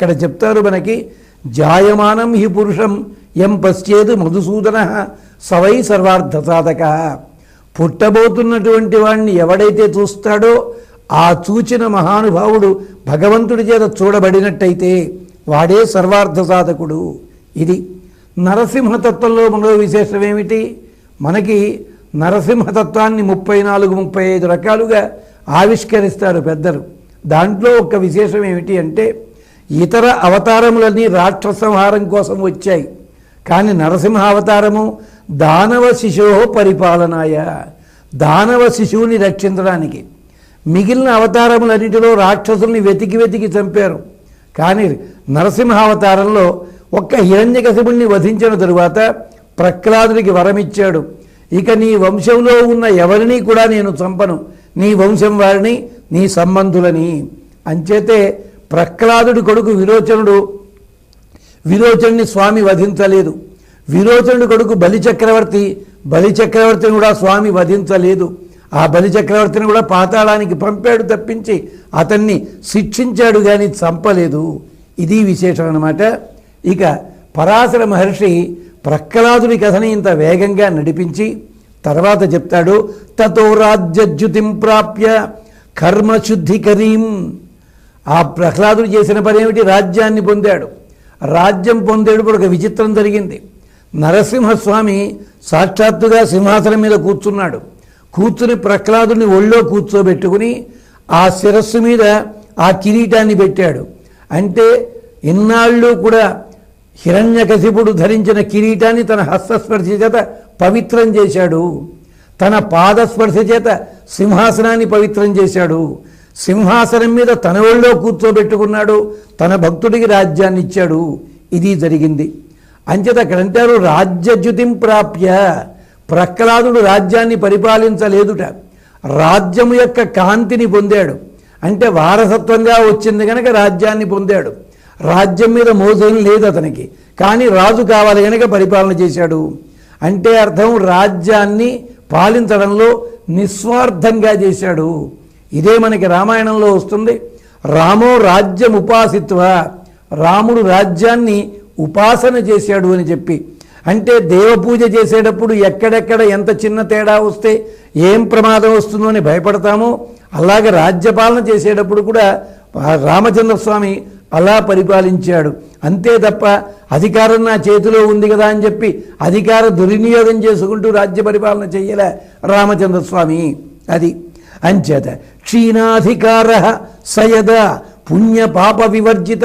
ఇక్కడ చెప్తారు మనకి జాయమానం హి పురుషం ఎం పశ్చేదు మధుసూదన సవై సర్వార్థ సాధక పుట్టబోతున్నటువంటి వాడిని ఎవడైతే చూస్తాడో ఆ చూచిన మహానుభావుడు భగవంతుడి చేత చూడబడినట్టయితే వాడే సర్వార్థ సాధకుడు ఇది నరసింహతత్వంలో మరో విశేషం ఏమిటి మనకి నరసింహతత్వాన్ని ముప్పై నాలుగు ముప్పై ఐదు రకాలుగా ఆవిష్కరిస్తారు పెద్దలు. దాంట్లో ఒక విశేషం ఏమిటి అంటే ఇతర అవతారములన్నీ రాక్షస సంహారం కోసం వచ్చాయి. కానీ నరసింహ అవతారము దానవ శిశువు పరిపాలనాయ. దానవ శిశువుని రక్షించడానికి. మిగిలిన అవతారములన్నిటిలో రాక్షసుల్ని వెతికి వెతికి చంపారు. కానీ నరసింహ అవతారంలో ఒక్క హిరణ్యకశిపుణ్ణి వధించిన తరువాత ప్రహ్లాదుడికి వరమిచ్చాడు. ఇక నీ వంశంలో ఉన్న ఎవరిని కూడా నేను చంపను. నీ వంశం వారిని నీ సంబంధులని. అంచేతే ప్రహ్లాదుడి కొడుకు విరోచనుడు. విరోచనుని స్వామి వధించలేదు. విరోచనుడి కొడుకు బలిచక్రవర్తి బలిచక్రవర్తిని కూడా స్వామి వధించలేదు. ఆ బలిచక్రవర్తిని కూడా పాతాళానికి పంపాడు తప్పించి అతన్ని శిక్షించాడు కానీ చంపలేదు. ఇది విశేషం అన్నమాట. ఇక పరాశర మహర్షి ప్రహ్లాదుని కథని ఇంత వేగంగా నడిపించి తర్వాత చెప్తాడు తతో రాజ్యజ్యుతిం ప్రాప్య కర్మశుద్ధికరీం ఆ ప్రహ్లాదుడు చేసిన పని ఏమిటి? రాజ్యాన్ని పొందాడు. రాజ్యం పొందేటప్పుడు ఒక విచిత్రం జరిగింది. నరసింహస్వామి సాక్షాత్తుగా సింహాసనం మీద కూర్చున్నాడు. కూర్చుని ప్రహ్లాదుని ఒళ్ళో కూర్చోబెట్టుకుని ఆ శిరస్సు మీద ఆ కిరీటాన్ని పెట్టాడు. అంటే ఇన్నాళ్ళు కూడా హిరణ్యకశిపుడు ధరించిన కిరీటాన్ని తన హస్తస్పర్శ చేత పవిత్రం చేశాడు. తన పాదస్పర్శ చేత సింహాసనాన్ని పవిత్రం చేశాడు. సింహాసనం మీద తన ఒళ్ళో కూర్చోబెట్టుకున్నాడు. తన భక్తుడికి రాజ్యాన్ని ఇచ్చాడు ఇది జరిగింది. అంచేత అక్కడ అంటారు రాజ్యజ్యుతిం ప్రాప్య. ప్రహ్లాదుడు రాజ్యాన్ని పరిపాలించలేదుట. రాజ్యము యొక్క కాంతిని పొందాడు. అంటే వారసత్వంగా వచ్చింది కనుక రాజ్యాన్ని పొందాడు. రాజ్యం మీద మోజం లేదు అతనికి. కానీ రాజు కావాలి కనుక పరిపాలన చేశాడు. అంటే అర్థం రాజ్యాన్ని పాలించడంలో నిస్వార్థంగా చేశాడు. ఇదే మనకి రామాయణంలో వస్తుంది. రామో రాజ్యం ఉపాసిత్వ రాముడు రాజ్యాన్ని ఉపాసన చేశాడు అని చెప్పి. అంటే దేవపూజ చేసేటప్పుడు ఎక్కడెక్కడ ఎంత చిన్న తేడా వస్తే ఏం ప్రమాదం వస్తుందో అని భయపడతామో అలాగే రాజ్యపాలన చేసేటప్పుడు కూడా రామచంద్రస్వామి అలా పరిపాలించాడు. అంతే తప్ప అధికారం నా చేతిలో ఉంది కదా అని చెప్పి అధికార దుర్వినియోగం చేసుకుంటూ రాజ్య పరిపాలన చేయలే రామచంద్రస్వామి అది అంచేత క్షీణాధికార సయద పుణ్య పాప వివర్జిత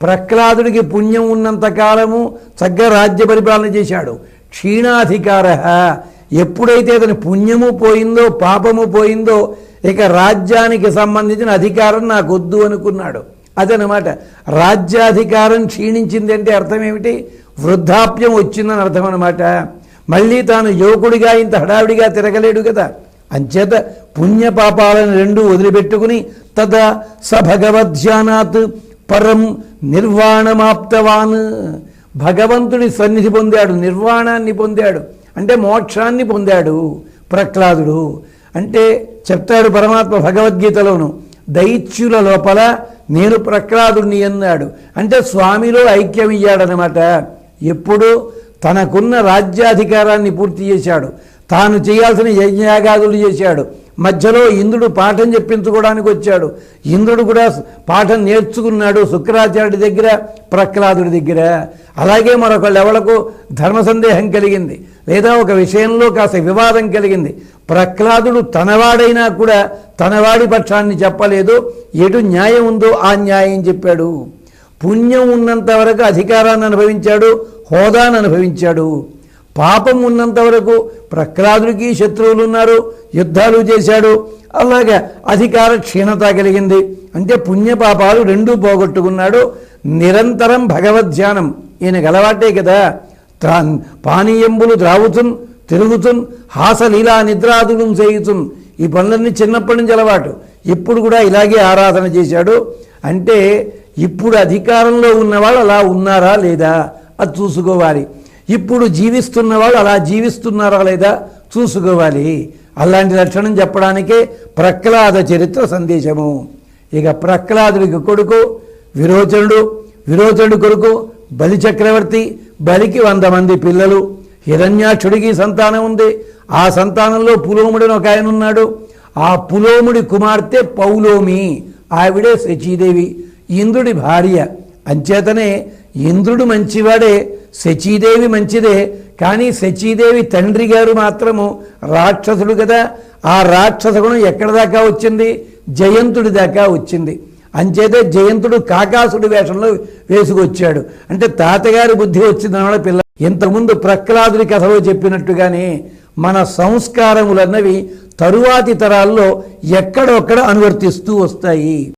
ప్రహ్లాదుడికి పుణ్యం ఉన్నంత కాలము చక్కగా రాజ్య పరిపాలన చేశాడు క్షీణాధికార ఎప్పుడైతే అతని పుణ్యము పోయిందో పాపము పోయిందో ఇక రాజ్యానికి సంబంధించిన అధికారం నాకు వద్దు అనుకున్నాడు అదనమాట రాజ్యాధికారం క్షీణించింది అంటే అర్థం ఏమిటి వృద్ధాప్యం వచ్చిందని అర్థం అనమాట మళ్ళీ తాను యువకుడిగా ఇంత హడావిడిగా తిరగలేడు కదా అంచేత పుణ్యపాపాలను రెండు వదిలిపెట్టుకుని తదా స భగవద్ధ్యానాత్ పరం నిర్వాణమాప్తవాన్. భగవంతుడి సన్నిధి పొందాడు నిర్వాణాన్ని పొందాడు అంటే మోక్షాన్ని పొందాడు ప్రహ్లాదుడు. అంటే చెప్తాడు పరమాత్మ భగవద్గీతలోను దైత్యుల లోపల నేను ప్రహ్లాదుడిని అన్నాడు. అంటే స్వామిలో ఐక్యమయ్యాడనమాట ఎప్పుడు తనకున్న రాజ్యాధికారాన్ని పూర్తి చేశాడు. తాను చేయాల్సిన యజ్ఞయాగాదులు చేశాడు. మధ్యలో ఇంద్రుడు పాఠం చెప్పించుకోవడానికి వచ్చాడు. ఇంద్రుడు కూడా పాఠం నేర్చుకున్నాడు శుక్రాచార్యుడి దగ్గర ప్రహ్లాదుడి దగ్గర. అలాగే మరొకళ్ళు ఎవలకు ధర్మ సందేహం కలిగింది. లేదా ఒక విషయంలో కాస్త వివాదం కలిగింది. ప్రహ్లాదుడు తనవాడైనా కూడా తనవాడి పక్షాన్ని చెప్పలేదు. ఎటు న్యాయం ఉందో ఆ న్యాయం చెప్పాడు. పుణ్యం ఉన్నంత వరకు అధికారాన్ని అనుభవించాడు హోదాను అనుభవించాడు. పాపం ఉన్నంత వరకు ప్రహ్లాదుడికి శత్రువులు ఉన్నారు యుద్ధాలు చేశాడు. అలాగే అధికార క్షీణత కలిగింది. అంటే పుణ్యపాపాలు రెండూ పోగొట్టుకున్నాడు. నిరంతరం భగవద్ధ్యానం ఈయనకు అలవాటే కదా. త్రా పానీయంబులు ద్రావుతున్ తిరుగుతున్ హాసలీలా నిద్రాదులు చేయుతున్. ఈ పనులన్నీ చిన్నప్పటి నుంచి అలవాటు. ఇప్పుడు కూడా ఇలాగే ఆరాధన చేశాడు. అంటే ఇప్పుడు అధికారంలో ఉన్నవాళ్ళు అలా ఉన్నారా లేదా? అది చూసుకోవాలి. ఇప్పుడు జీవిస్తున్న వాళ్ళు అలా జీవిస్తున్నారా లేదా చూసుకోవాలి. అలాంటి లక్షణం చెప్పడానికే ప్రహ్లాద చరిత్ర సందేశము. ఇక ప్రహ్లాదుడికి కొడుకు విరోచనుడు విరోచనుడు కొడుకు బలి చక్రవర్తి బలికి వంద మంది పిల్లలు హిరణ్యాక్షుడికి సంతానం ఉంది. ఆ సంతానంలో పులోముడని ఒక ఆయన ఉన్నాడు. ఆ పులోముడి కుమార్తె పౌలోమి. ఆవిడే శచీదేవి. ఇంద్రుడి భార్య. అంచేతనే ఇంద్రుడు మంచివాడే. శచీదేవి మంచిదే కానీ శచీదేవి తండ్రి గారు మాత్రము రాక్షసుడు కదా. ఆ రాక్షస గుణం ఎక్కడ దాకా వచ్చింది? జయంతుడి దాకా వచ్చింది. అంచేతే జయంతుడు కాకాసుడి వేషంలో వేసుకొచ్చాడు. అంటే తాతగారి బుద్ధి వచ్చిందన్నమాట పిల్ల. ఇంతకుముందు ప్రహ్లాదుడి కథలో చెప్పినట్టుగానే మన సంస్కారములన్నవి తరువాతి తరాల్లో ఎక్కడొక్కడ అనువర్తిస్తూ వస్తాయి.